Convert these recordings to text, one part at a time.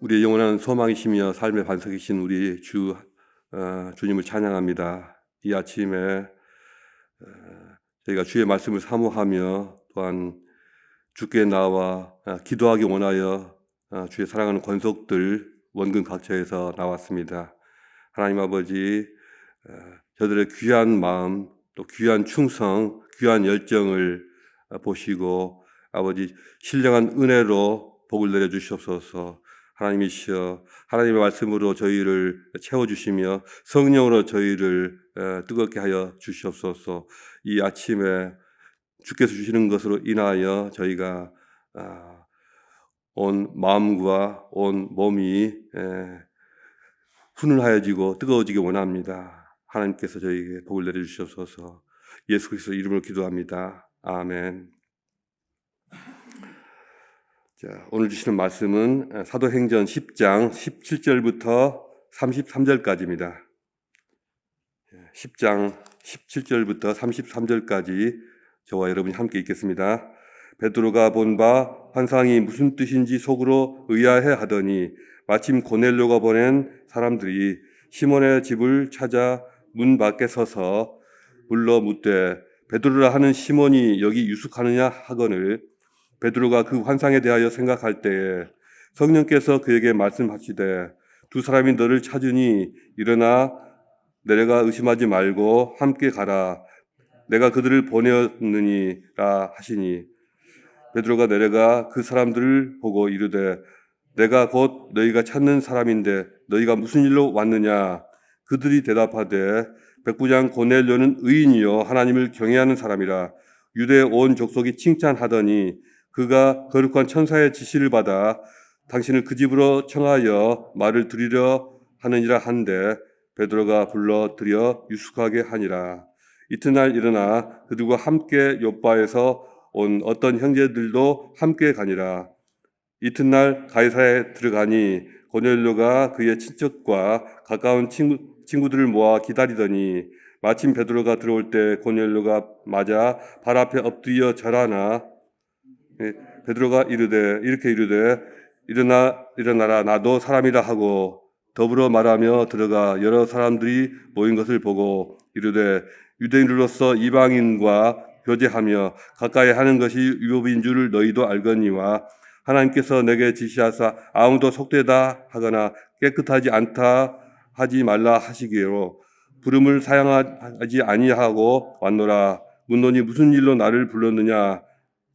우리의 영원한 소망이시며 삶의 반석이신 우리 주 어, 주님을 찬양합니다. 이 아침에 어, 저희가 주의 말씀을 사모하며 또한 주께 나와 어, 기도하기 원하여 어, 주의 사랑하는 권속들 원근 각처에서 나왔습니다. 하나님 아버지 어, 저들의 귀한 마음 또 귀한 충성 귀한 열정을 어, 보시고 아버지 신령한 은혜로 복을 내려 주시옵소서. 하나님이시여 하나님의 말씀으로 저희를 채워 주시며 성령으로 저희를 에, 뜨겁게 하여 주시옵소서. 이 아침에 주께서 주시는 것으로 인하여 저희가 아, 온 마음과 온 몸이 에, 훈훈하여지고 뜨거워지기 원합니다. 하나님께서 저희에게 복을 내려 주시옵소서. 예수 그리스도 이름으로 기도합니다. 아멘. 자, 오늘 주시는 말씀은 사도행전 10장 17절부터 33절까지입니다. 10장 17절부터 33절까지 저와 여러분이 함께 읽겠습니다. 베드로가 본 바 환상이 무슨 뜻인지 속으로 의아해 하더니 마침 고넬료가 보낸 사람들이 시몬의 집을 찾아 문 밖에 서서 불러 묻되 베드로라 하는 시몬이 여기 유숙하느냐 하거늘 베드로가 그 환상에 대하여 생각할 때에 성령께서 그에게 말씀하시되 두 사람이 너를 찾으니 일어나 내려가 의심하지 말고 함께 가라. 내가 그들을 보내었느니라 하시니. 베드로가 내려가 그 사람들을 보고 이르되 내가 곧 너희가 찾는 사람인데 너희가 무슨 일로 왔느냐? 그들이 대답하되 백부장 고넬료는 의인이요 하나님을 경외하는 사람이라. 유대 온 족속이 칭찬하더니 그가 거룩한 천사의 지시를 받아 당신을 그 집으로 청하여 말을 드리려 하느니라 한데 베드로가 불러 드려 유숙하게 하니라. 이튿날 일어나 그들과 함께 요바에서 온 어떤 형제들도 함께 가니라. 이튿날 가이사에 들어가니 고넬료가 그의 친척과 가까운 친구, 친구들을 모아 기다리더니 마침 베드로가 들어올 때 고넬료가 맞아 발 앞에 엎드려 절하나 예, 베드로가 이르되 이렇게 이르되 일어나 일어나라 나도 사람이라 하고 더불어 말하며 들어가 여러 사람들이 모인 것을 보고 이르되 유대인으로서 이방인과 교제하며 가까이 하는 것이 유법인 줄을 너희도 알거니와 하나님께서 내게 지시하사 아무도 속되다 하거나 깨끗하지 않다 하지 말라 하시기로 부름을 사양하지 아니하고 왔노라. 문론이 무슨 일로 나를 불렀느냐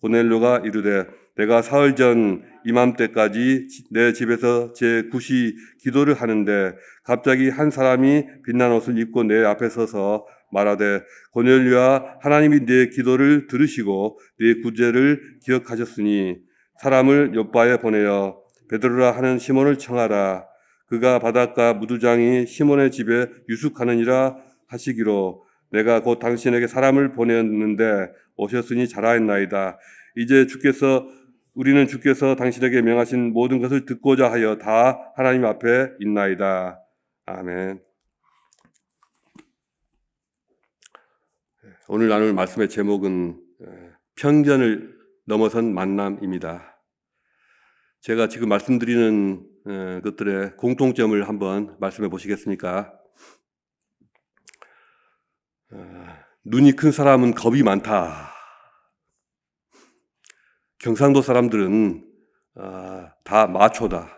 고넬료가 이르되 내가 사흘 전 이맘때까지 내 집에서 제 구시 기도를 하는데 갑자기 한 사람이 빛난 옷을 입고 내 앞에 서서 말하되 고넬료야 하나님이 네 기도를 들으시고 네 구제를 기억하셨으니 사람을 옆바에 보내어 베드로라 하는 시몬을 청하라. 그가 바닷가 무두장이 시몬의 집에 유숙하느니라 하시기로 내가 곧 당신에게 사람을 보냈는데 오셨으니 잘하였나이다. 이제 주께서 우리는 주께서 당신에게 명하신 모든 것을 듣고자 하여 다 하나님 앞에 있나이다. 아멘. 오늘 나눌 말씀의 제목은 편견을 넘어선 만남입니다. 제가 지금 말씀드리는 것들의 공통점을 한번 말씀해 보시겠습니까? 눈이 큰 사람은 겁이 많다. 경상도 사람들은 다 마초다.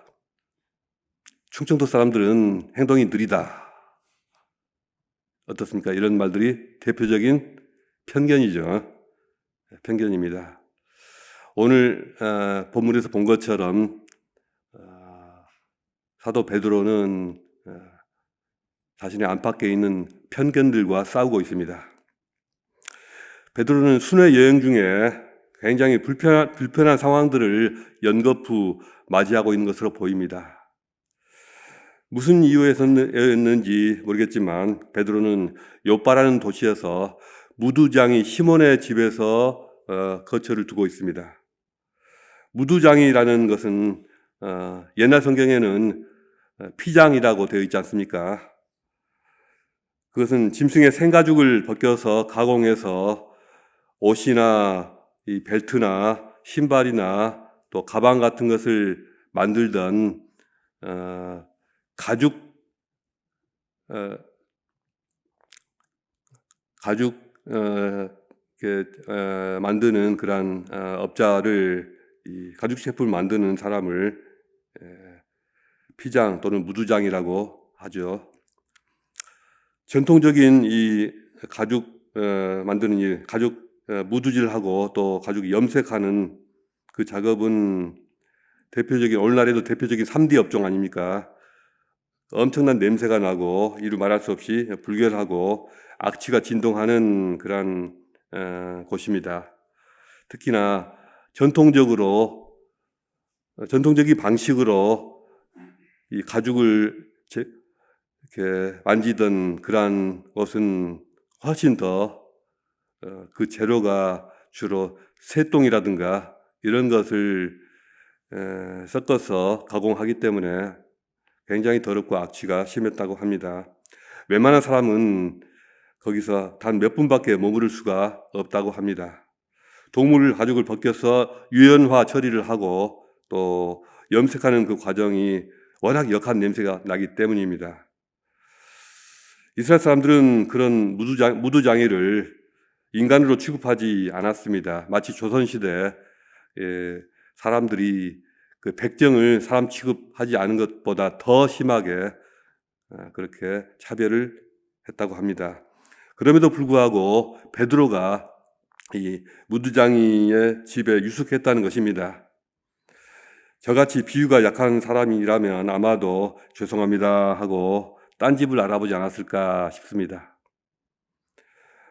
충청도 사람들은 행동이 느리다. 어떻습니까? 이런 말들이 대표적인 편견이죠. 편견입니다. 오늘 본문에서 본 것처럼 사도 베드로는 자신의 안팎에 있는 편견들과 싸우고 있습니다. 베드로는 순회 여행 중에 굉장히 불편한, 불편한 상황들을 연거푸 맞이하고 있는 것으로 보입니다. 무슨 이유에서였는지 모르겠지만 베드로는 요바라는 도시에서 무두장이 시몬의 집에서 어, 거처를 두고 있습니다. 무두장이라는 것은 어, 옛날 성경에는 피장이라고 되어 있지 않습니까? 그것은 짐승의 생가죽을 벗겨서 가공해서 옷이나 이 벨트나 신발이나 또 가방 같은 것을 만들던 어, 가죽 어, 가죽 어, 그, 어, 만드는 그런 어, 업자를 이 가죽 제품을 만드는 사람을 에, 피장 또는 무두장이라고 하죠. 전통적인 이 가죽 어, 만드는 일, 가죽 어, 무두질하고 또 가죽 염색하는 그 작업은 대표적인 오늘날에도 대표적인 3D 업종 아닙니까? 엄청난 냄새가 나고 이루 말할 수 없이 불결하고 악취가 진동하는 그런 어, 곳입니다. 특히나 전통적으로 어, 전통적인 방식으로 이 가죽을 제- 이렇게 만지던 그러한 것은 훨씬 더 그 재료가 주로 새똥이라든가 이런 것을 에, 섞어서 가공하기 때문에 굉장히 더럽고 악취가 심했다고 합니다. 웬만한 사람은 거기서 단 몇 분밖에 머무를 수가 없다고 합니다. 동물 가죽을 벗겨서 유연화 처리를 하고 또 염색하는 그 과정이 워낙 역한 냄새가 나기 때문입니다. 이스라엘 사람들은 그런 무두장, 무두장애를 인간으로 취급하지 않았습니다. 마치 조선시대 에 사람들이 그 백정을 사람 취급하지 않은 것보다 더 심하게 아, 그렇게 차별을 했다고 합니다. 그럼에도 불구하고 베드로가 이 무두장이의 집에 유숙했다는 것입니다. 저같이 비유가 약한 사람이라면 아마도 죄송합니다 하고 딴 집을 알아보지 않았을까 싶습니다.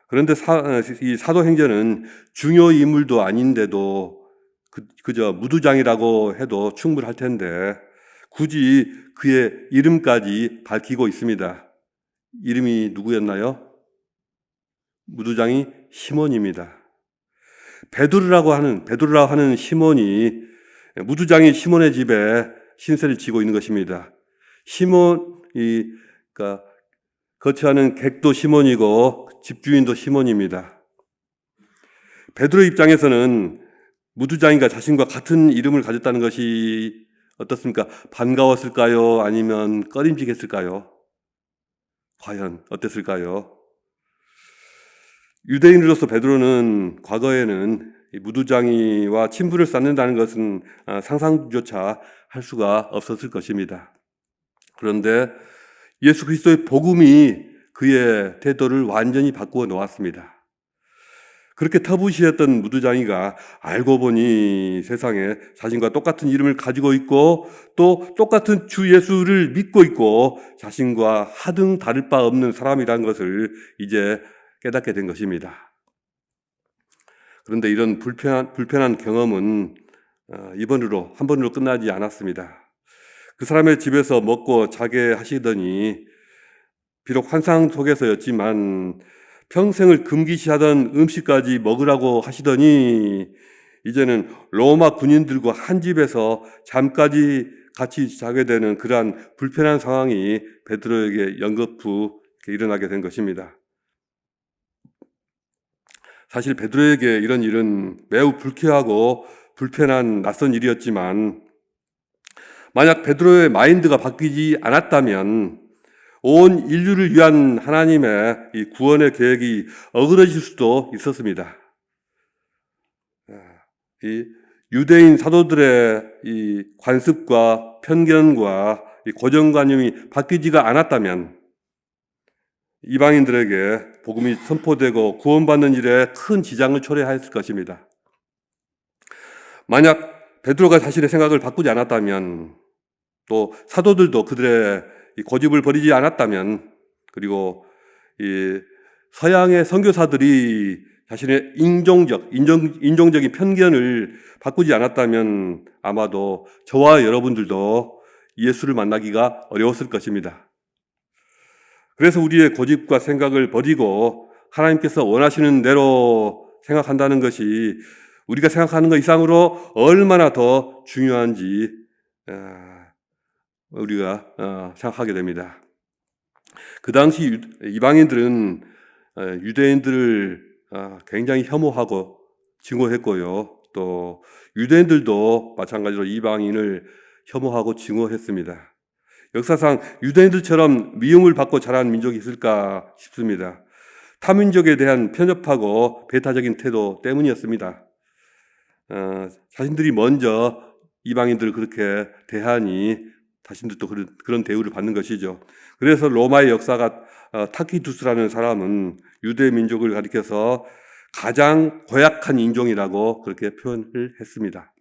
그런데 사, 어, 이 사도행전은 중요 인물도 아닌데도 그, 그저 무두장이라고 해도 충분할 텐데 굳이 그의 이름까지 밝히고 있습니다. 이름이 누구였나요? 무두장이 시몬입니다. 베드로라고 하는 베드로라고 하는 시몬이 무두장이 시몬의 집에 신세를 지고 있는 것입니다. 시몬 이 그러니까 거처하는 객도 시몬이고 집주인도 시몬입니다. 베드로 입장에서는 무두장이가 자신과 같은 이름을 가졌다는 것이 어떻습니까? 반가웠을까요? 아니면 꺼림직했을까요? 과연 어땠을까요? 유대인으로서 베드로는 과거에는 이 무두장이와 친분을 쌓는다는 것은 아, 상상조차 할 수가 없었을 것입니다. 그런데 예수 그리스도의 복음이 그의 태도를 완전히 바꾸어 놓았습니다. 그렇게 터부시했던 무두장이가 알고 보니 세상에 자신과 똑같은 이름을 가지고 있고 또 똑같은 주 예수를 믿고 있고 자신과 하등 다를 바 없는 사람이라는 것을 이제 깨닫게 된 것입니다. 그런데 이런 불편한, 불편한 경험은 어, 이번으로, 한 번으로 끝나지 않았습니다. 그 사람의 집에서 먹고 자게 하시더니 비록 환상 속에서였지만 평생을 금기시하던 음식까지 먹으라고 하시더니 이제는 로마 군인들과 한 집에서 잠까지 같이 자게 되는 그러한 불편한 상황이 베드로에게 연거푸 일어나게 된 것입니다. 사실 베드로에게 이런 일은 매우 불쾌하고 불편한 낯선 일이었지만 만약 베드로의 마인드가 바뀌지 않았다면 온 인류를 위한 하나님의 이 구원의 계획이 어그러질 수도 있었습니다. 이 유대인 사도들의 이 관습과 편견과 이 고정관념이 바뀌지가 않았다면 이방인들에게 복음이 선포되고 구원받는 일에 큰 지장을 초래하였을 것입니다. 만약 베드로가 자신의 생각을 바꾸지 않았다면 또 사도들도 그들의 이 고집을 버리지 않았다면 그리고 이 서양의 선교사들이 자신의 인종적 인종 인종적인 편견을 바꾸지 않았다면 아마도 저와 여러분들도 예수를 만나기가 어려웠을 것입니다. 그래서 우리의 고집과 생각을 버리고 하나님께서 원하시는 대로 생각한다는 것이 우리가 생각하는 것 이상으로 얼마나 더 중요한지 아, 우리가 어, 생각하게 됩니다. 그 당시 이방인들은 어, 유대인들을 어, 굉장히 혐오하고 증오했고요. 또 유대인들도 마찬가지로 이방인을 혐오하고 증오했습니다. 역사상 유대인들처럼 미움을 받고 자란 민족이 있을까 싶습니다. 타민족에 대한 편협하고 배타적인 태도 때문이었습니다. 어, 자신들이 먼저 이방인들을 그렇게 대하니 자신들도 그런, 그런 대우를 받는 것이죠. 그래서 로마의 역사가 어, 타키두스라는 사람은 유대 민족을 가리켜서 가장 고약한 인종이라고 그렇게 표현을 했습니다.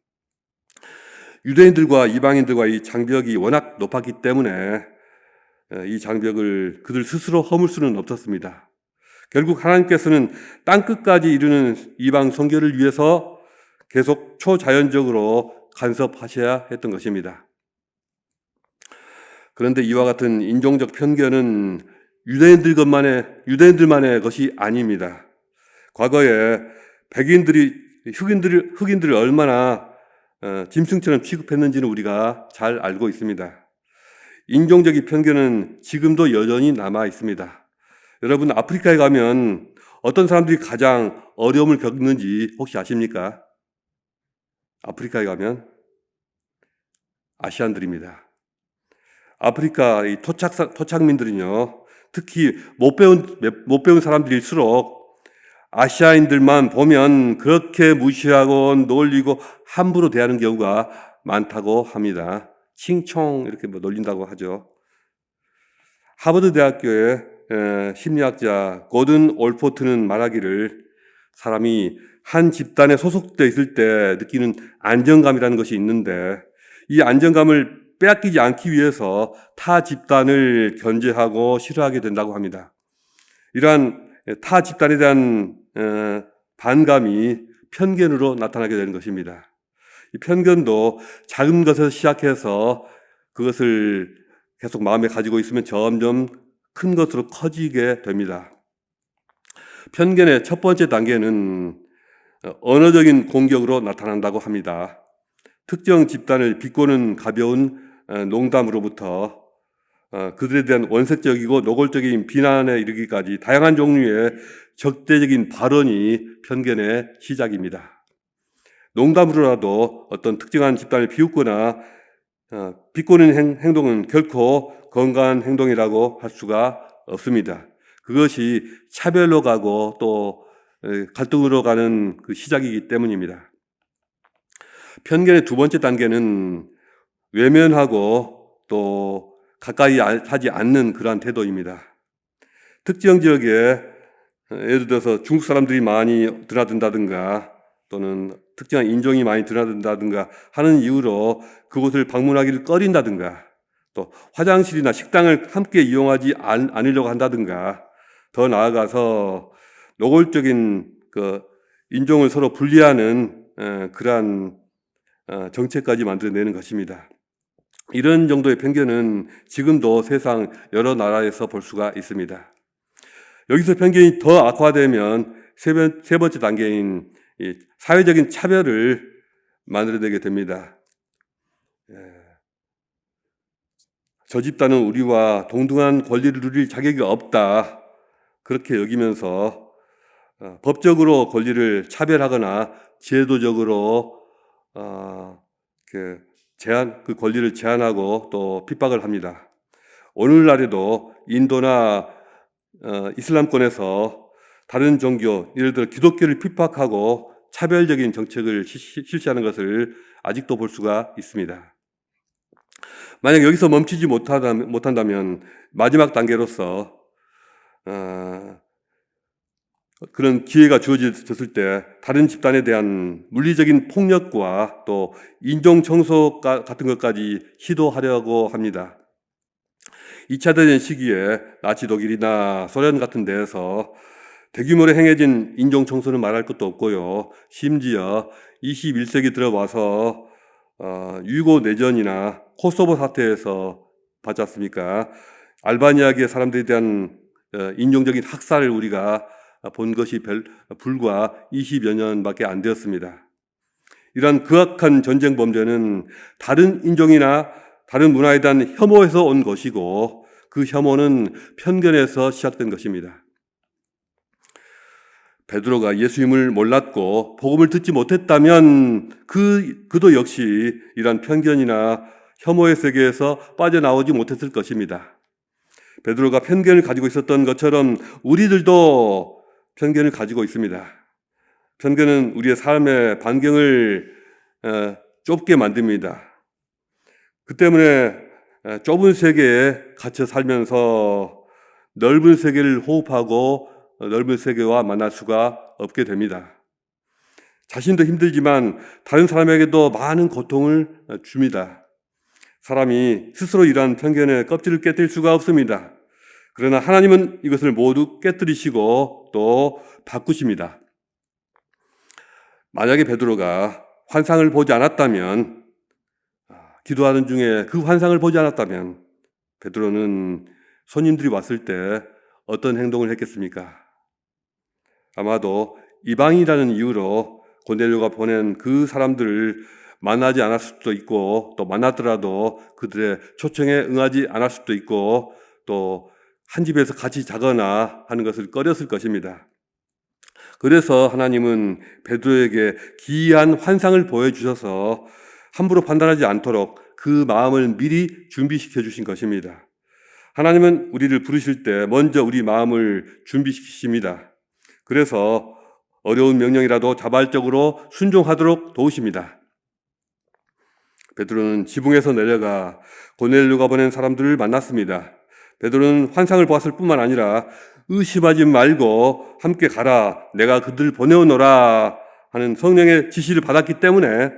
유대인들과 이방인들과 이 장벽이 워낙 높았기 때문에 어, 이 장벽을 그들 스스로 허물 수는 없었습니다. 결국 하나님께서는 땅 끝까지 이르는 이방 선교를 위해서 계속 초자연적으로 간섭하셔야 했던 것입니다. 그런데 이와 같은 인종적 편견은 유대인들 것만의 유대인들만의 것이 아닙니다. 과거에 백인들이 흑인들을 흑인들을 얼마나 어, 짐승처럼 취급했는지는 우리가 잘 알고 있습니다. 인종적인 편견은 지금도 여전히 남아 있습니다. 여러분 아프리카에 가면 어떤 사람들이 가장 어려움을 겪는지 혹시 아십니까? 아프리카에 가면 아시안들입니다. 아프리카 이 토착 토착민들은요, 특히 못 배운 못 배운 사람들일수록 아시아인들만 보면 그렇게 무시하고 놀리고 함부로 대하는 경우가 많다고 합니다. 칭총 이렇게 뭐 놀린다고 하죠. 하버드 대학교의 심리학자 고든 올포트는 말하기를 사람이 한 집단에 소속되어 있을 때 느끼는 안정감이라는 것이 있는데 이 안정감을 빼앗기지 않기 위해서 타 집단을 견제하고 싫어하게 된다고 합니다. 이러한 타 집단에 대한 반감이 편견으로 나타나게 되는 것입니다. 이 편견도 작은 것에서 시작해서 그것을 계속 마음에 가지고 있으면 점점 큰 것으로 커지게 됩니다. 편견의 첫 번째 단계는 언어적인 공격으로 나타난다고 합니다. 특정 집단을 비꼬는 가벼운 농담으로부터 어, 그들에 대한 원색적이고 노골적인 비난에 이르기까지 다양한 종류의 적대적인 발언이 편견의 시작입니다. 농담으로라도 어떤 특정한 집단을 비웃거나 어, 비꼬는 행동은 결코 건강한 행동이라고 할 수가 없습니다. 그것이 차별로 가고 또 갈등으로 가는 그 시작이기 때문입니다. 편견의 두 번째 단계는 외면하고 또 가까이 하지 않는 그러한 태도입니다. 특정 지역에 예를 들어서 중국 사람들이 많이 드나든다든가 또는 특정한 인종이 많이 드나든다든가 하는 이유로 그곳을 방문하기를 꺼린다든가 또 화장실이나 식당을 함께 이용하지 않으려고 한다든가 더 나아가서 노골적인 그 인종을 서로 분리하는 그러한 어, 정책까지 만들어내는 것입니다. 이런 정도의 편견은 지금도 세상 여러 나라에서 볼 수가 있습니다. 여기서 편견이 더 악화되면 세, 번째 단계인 사회적인 차별을 만들어내게 됩니다. 예. 저 집단은 우리와 동등한 권리를 누릴 자격이 없다. 그렇게 여기면서 어, 법적으로 권리를 차별하거나 제도적으로 어, 그 제한, 그 권리를 제한하고 또 핍박을 합니다. 오늘날에도 인도나 어, 이슬람권에서 다른 종교, 예를 들어 기독교를 핍박하고 차별적인 정책을 시, 실시하는 것을 아직도 볼 수가 있습니다. 만약 여기서 멈추지 못한다면 마지막 단계로서 어, 그런 기회가 주어졌을 때 다른 집단에 대한 물리적인 폭력과 또 인종 청소 같은 것까지 시도하려고 합니다. 2차 대전 시기에 나치 독일이나 소련 같은 데에서 대규모로 행해진 인종 청소는 말할 것도 없고요. 심지어 21세기 들어와서 어, 유고 내전이나 코소보 사태에서 받지 않습니까? 알바니아계 사람들에 대한 어, 인종적인 학살을 우리가 본 것이 불과 20여 년밖에 안 되었습니다. 이러한 극악한 전쟁 범죄는 다른 인종이나 다른 문화에 대한 혐오에서 온 것이고 그 혐오는 편견에서 시작된 것입니다. 베드로가 예수님을 몰랐고 복음을 듣지 못했다면 그 그도 역시 이러한 편견이나 혐오의 세계에서 빠져나오지 못했을 것입니다. 베드로가 편견을 가지고 있었던 것처럼 우리들도 편견을 가지고 있습니다. 편견은 우리의 삶의 반경을 어, 좁게 만듭니다. 그 때문에 어, 좁은 세계에 갇혀 살면서 넓은 세계를 호흡하고 어, 넓은 세계와 만날 수가 없게 됩니다. 자신도 힘들지만 다른 사람에게도 많은 고통을 어, 줍니다. 사람이 스스로 이러한 편견의 껍질을 깨뜨릴 수가 없습니다. 그러나 하나님은 이것을 모두 깨뜨리시고 또 바꾸십니다. 만약에 베드로가 환상을 보지 않았다면 아, 기도하는 중에 그 환상을 보지 않았다면 베드로는 손님들이 왔을 때 어떤 행동을 했겠습니까? 아마도 이방이라는 이유로 고넬료가 보낸 그 사람들을 만나지 않았을 수도 있고 또 만났더라도 그들의 초청에 응하지 않았을 수도 있고 또 한 집에서 같이 자거나 하는 것을 꺼렸을 것입니다. 그래서 하나님은 베드로에게 기이한 환상을 보여주셔서 함부로 판단하지 않도록 그 마음을 미리 준비시켜 주신 것입니다. 하나님은 우리를 부르실 때 먼저 우리 마음을 준비시키십니다. 그래서 어려운 명령이라도 자발적으로 순종하도록 도우십니다. 베드로는 지붕에서 내려가 고넬료가 보낸 사람들을 만났습니다. 베드로는 환상을 보았을 뿐만 아니라 의심하지 말고 함께 가라. 내가 그들 보내오노라 하는 성령의 지시를 받았기 때문에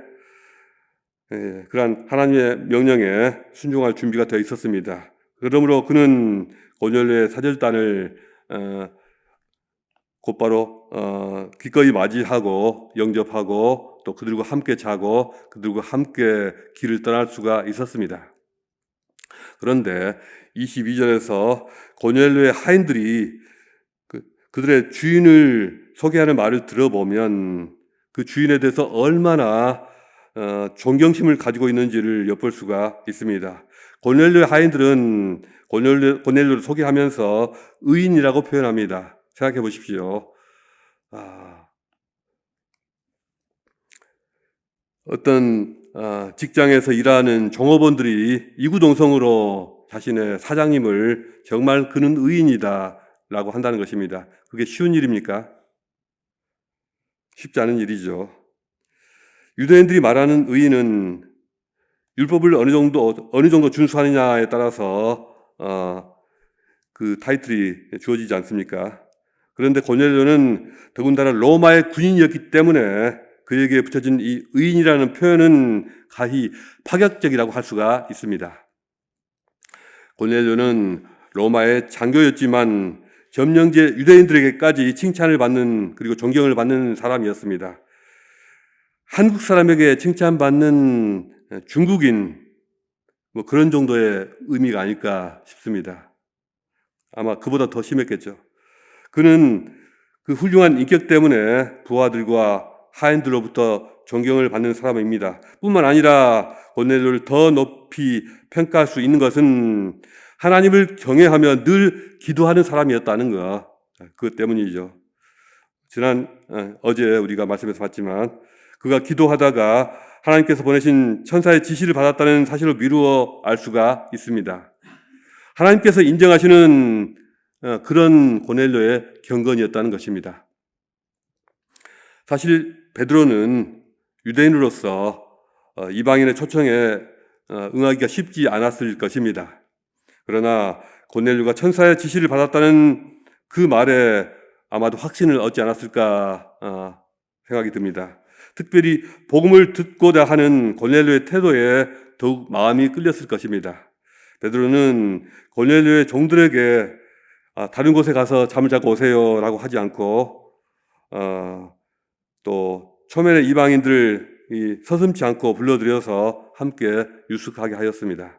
예, 그러한 하나님의 명령에 순종할 준비가 되어 있었습니다. 그러므로 그는 고넬료의 사절단을 어, 곧바로 어, 기꺼이 맞이하고 영접하고 또 그들과 함께 자고 그들과 함께 길을 떠날 수가 있었습니다. 그런데 22절에서 고넬료의 하인들이 그, 그들의 주인을 소개하는 말을 들어보면 그 주인에 대해서 얼마나 어, 존경심을 가지고 있는지를 엿볼 수가 있습니다. 고넬료의 하인들은 고넬료, 고넬료를 소개하면서 의인이라고 표현합니다. 생각해 보십시오. 아, 어떤 아, 직장에서 일하는 종업원들이 이구동성으로 자신의 사장님을 정말 그는 의인이다 라고 한다는 것입니다. 그게 쉬운 일입니까? 쉽지 않은 일이죠. 유대인들이 말하는 의인은 율법을 어느 정도 어느 정도 준수하느냐에 따라서 어, 그 타이틀이 주어지지 않습니까? 그런데 고넬료는 더군다나 로마의 군인이었기 때문에 그에게 붙여진 이 의인이라는 표현은 가히 파격적이라고 할 수가 있습니다. 고넬료는 로마의 장교였지만 점령제 유대인들에게까지 칭찬을 받는 그리고 존경을 받는 사람이었습니다. 한국 사람에게 칭찬받는 중국인 뭐 그런 정도의 의미가 아닐까 싶습니다. 아마 그보다 더 심했겠죠. 그는 그 훌륭한 인격 때문에 부하들과 하인들로부터 존경을 받는 사람입니다. 뿐만 아니라 고넬료를 더 높이 평가할 수 있는 것은 하나님을 경외하며 늘 기도하는 사람이었다는 것. 그것 때문이죠. 지난 어, 어제 우리가 말씀에서 봤지만 그가 기도하다가 하나님께서 보내신 천사의 지시를 받았다는 사실을 미루어 알 수가 있습니다. 하나님께서 인정하시는 어, 그런 고넬료의 경건이었다는 것입니다. 사실 베드로는 유대인으로서 어, 이방인의 초청에 어, 응하기가 쉽지 않았을 것입니다. 그러나 고넬료가 천사의 지시를 받았다는 그 말에 아마도 확신을 얻지 않았을까 생각이 듭니다. 특별히 복음을 듣고자 하는 고넬료의 태도에 더욱 마음이 끌렸을 것입니다. 베드로는 고넬료의 종들에게 아, 다른 곳에 가서 잠을 자고 오세요라고 하지 않고 어, 또 초면에 이방인들을 서슴지 않고 불러들여서 함께 유숙하게 하였습니다.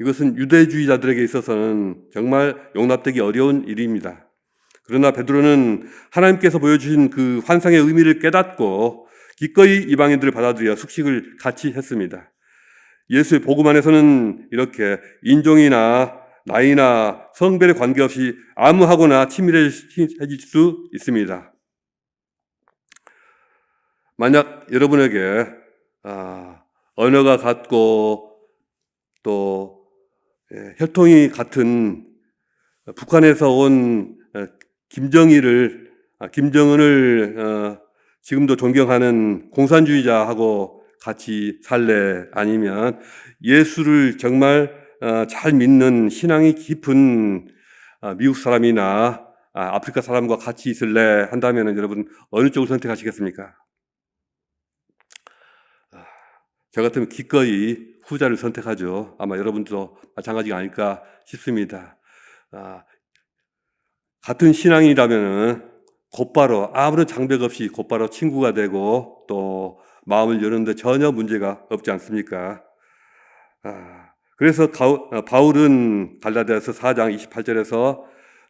이것은 유대주의자들에게 있어서는 정말 용납되기 어려운 일입니다. 그러나 베드로는 하나님께서 보여주신 그 환상의 의미를 깨닫고 기꺼이 이방인들을 받아들여 숙식을 같이 했습니다. 예수의 복음 안에서는 이렇게 인종이나 나이나 성별에 관계없이 아무하거나 친밀해질 수 있습니다. 만약 여러분에게 아, 언어가 같고 또 예, 혈통이 같은 북한에서 온 어, 김정일을 아, 김정은을 어, 지금도 존경하는 공산주의자하고 같이 살래 아니면 예수를 정말 어, 잘 믿는 신앙이 깊은 아, 미국 사람이나 아, 아프리카 사람과 같이 있을래 한다면 여러분 어느 쪽을 선택하시겠습니까? 아, 저 같으면 기꺼이 후자를 선택하죠. 아마 여러분도 마찬가지가 아닐까 싶습니다. 아, 같은 신앙이라면 곧바로 아무런 장벽 없이 곧바로 친구가 되고 또 마음을 여는데 전혀 문제가 없지 않습니까? 아, 그래서 어, 바울은 갈라디아서 4장 28절에서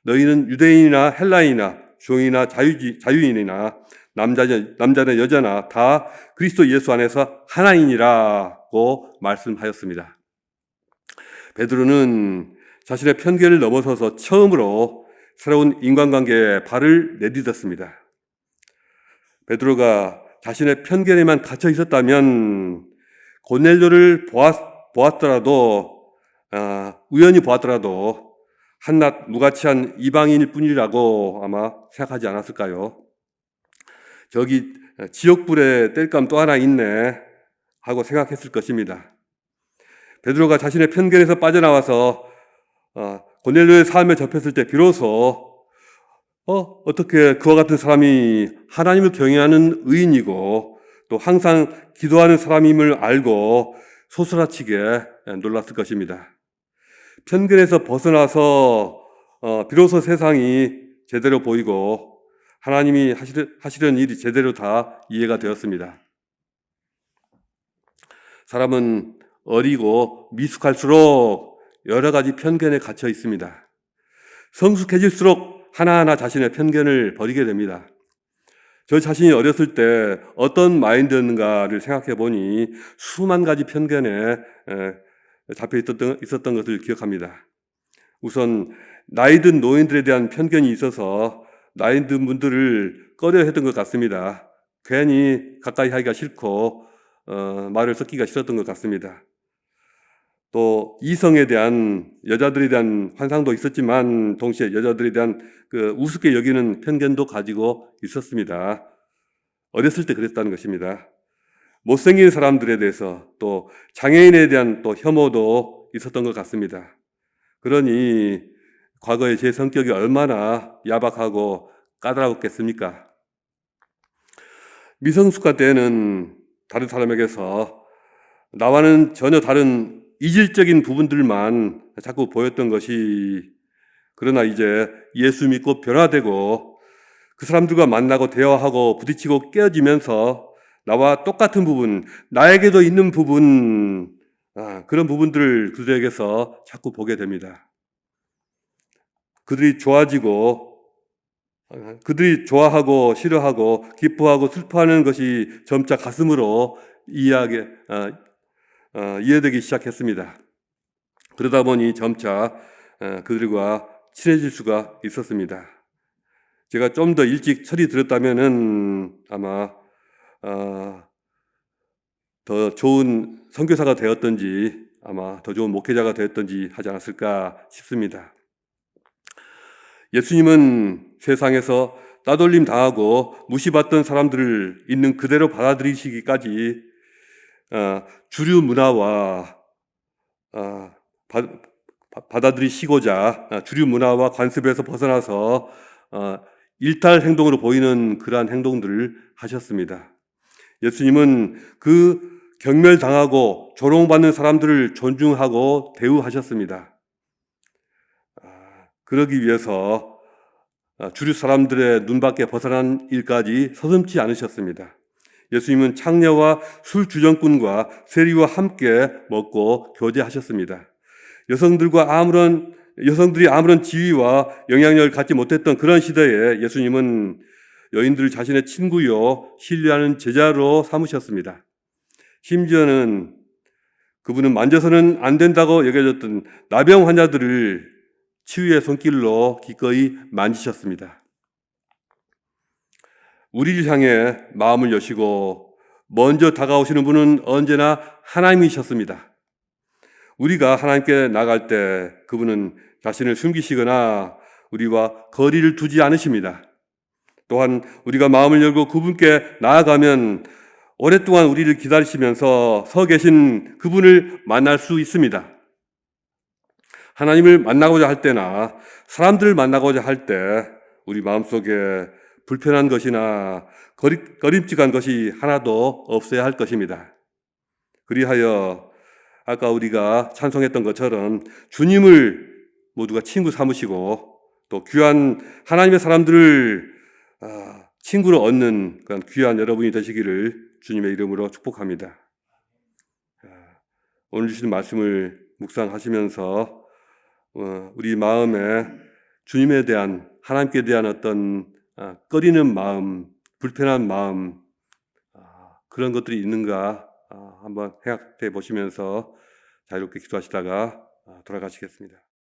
너희는 유대인이나 헬라인이나 종이나 자유지, 자유인이나 남자냐, 남자나 여자나 다 그리스도 예수 안에서 하나인이라고 말씀하였습니다. 베드로는 자신의 편견을 넘어서서 처음으로 새로운 인간관계에 발을 내딛었습니다. 베드로가 자신의 편견에만 갇혀 있었다면 고넬료를 보았, 보았더라도 아, 우연히 보았더라도 한낱 무가치한 이방인일 뿐이라고 아마 생각하지 않았을까요? 저기 지옥불에 뗄감 또 하나 있네 하고 생각했을 것입니다. 베드로가 자신의 편견에서 빠져나와서 어, 고넬료의 삶에 접했을 때 비로소 어, 어떻게 그와 같은 사람이 하나님을 경외하는 의인이고 또 항상 기도하는 사람임을 알고 소스라치게 놀랐을 것입니다. 편견에서 벗어나서 어, 비로소 세상이 제대로 보이고 하나님이 하시려, 하시려는 일이 제대로 다 이해가 되었습니다. 사람은 어리고 미숙할수록 여러 가지 편견에 갇혀 있습니다. 성숙해질수록 하나하나 자신의 편견을 버리게 됩니다. 저 자신이 어렸을 때 어떤 마인드였는가를 생각해 보니 수만 가지 편견에 에, 잡혀 있었던, 있었던 것을 기억합니다. 우선 나이 든 노인들에 대한 편견이 있어서 든 분들을 꺼려 했던 것 같습니다. 괜히 가까이 하기가 싫고 어, 말을 섞기가 싫었던 것 같습니다. 또 이성에 대한 여자들에 대한 환상도 있었지만 동시에 여자들에 대한 그 우습게 여기는 편견도 가지고 있었습니다. 어렸을 때 그랬다는 것입니다. 못생긴 사람들에 대해서 또 장애인에 대한 또 혐오도 있었던 것 같습니다. 그러니 과거에 제 성격이 얼마나 야박하고 까다로웠겠습니까? 미성숙할 때는 다른 사람에게서 나와는 전혀 다른 이질적인 부분들만 자꾸 보였던 것이 그러나 이제 예수 믿고 변화되고 그 사람들과 만나고 대화하고 부딪히고 깨어지면서 나와 똑같은 부분, 나에게도 있는 부분, 아, 그런 부분들을 그들에게서 자꾸 보게 됩니다. 그들이 좋아지고, 아, 그들이 좋아하고 싫어하고 기뻐하고 슬퍼하는 것이 점차 가슴으로 이해하게, 아, 어, 이해되기 시작했습니다. 그러다 보니 점차 어, 그들과 친해질 수가 있었습니다. 제가 좀 더 일찍 철이 들었다면은 아마 어, 더 좋은 선교사가 되었던지 아마 더 좋은 목회자가 되었던지 하지 않았을까 싶습니다. 예수님은 세상에서 따돌림 당하고 무시받던 사람들을 있는 그대로 받아들이시기까지 어, 주류 문화와 어, 바, 받아들이시고자 어, 주류 문화와 관습에서 벗어나서 어, 일탈 행동으로 보이는 그러한 행동들을 하셨습니다. 예수님은 그 경멸당하고 조롱받는 사람들을 존중하고 대우하셨습니다. 아, 그러기 위해서 아, 주류 사람들의 눈밖에 벗어난 일까지 서슴지 않으셨습니다. 예수님은 창녀와 술 주정꾼과 세리와 함께 먹고 교제하셨습니다. 여성들과 아무런 여성들이 아무런 지위와 영향력을 갖지 못했던 그런 시대에 예수님은 여인들을 자신의 친구요 신뢰하는 제자로 삼으셨습니다. 심지어는 그분은 만져서는 안 된다고 여겨졌던 나병 환자들을 치유의 손길로 기꺼이 만지셨습니다. 우리를 향해 마음을 여시고 먼저 다가오시는 분은 언제나 하나님이셨습니다. 우리가 하나님께 나갈 때 그분은 자신을 숨기시거나 우리와 거리를 두지 않으십니다. 또한 우리가 마음을 열고 그분께 나아가면 오랫동안 우리를 기다리시면서 서 계신 그분을 만날 수 있습니다. 하나님을 만나고자 할 때나 사람들을 만나고자 할 때 우리 마음속에 불편한 것이나 거리, 거림직한 것이 하나도 없어야 할 것입니다. 그리하여 아까 우리가 찬송했던 것처럼 주님을 모두가 친구 삼으시고 또 귀한 하나님의 사람들을 아, 친구로 얻는 그런 귀한 여러분이 되시기를 주님의 이름으로 축복합니다. 아, 오늘 주신 말씀을 묵상하시면서 어, 우리 마음에 주님에 대한 하나님께 대한 어떤 아, 꺼리는 마음, 불편한 마음 아, 그런 것들이 있는가 아, 한번 생각해 보시면서 자유롭게 기도하시다가 아, 돌아가시겠습니다.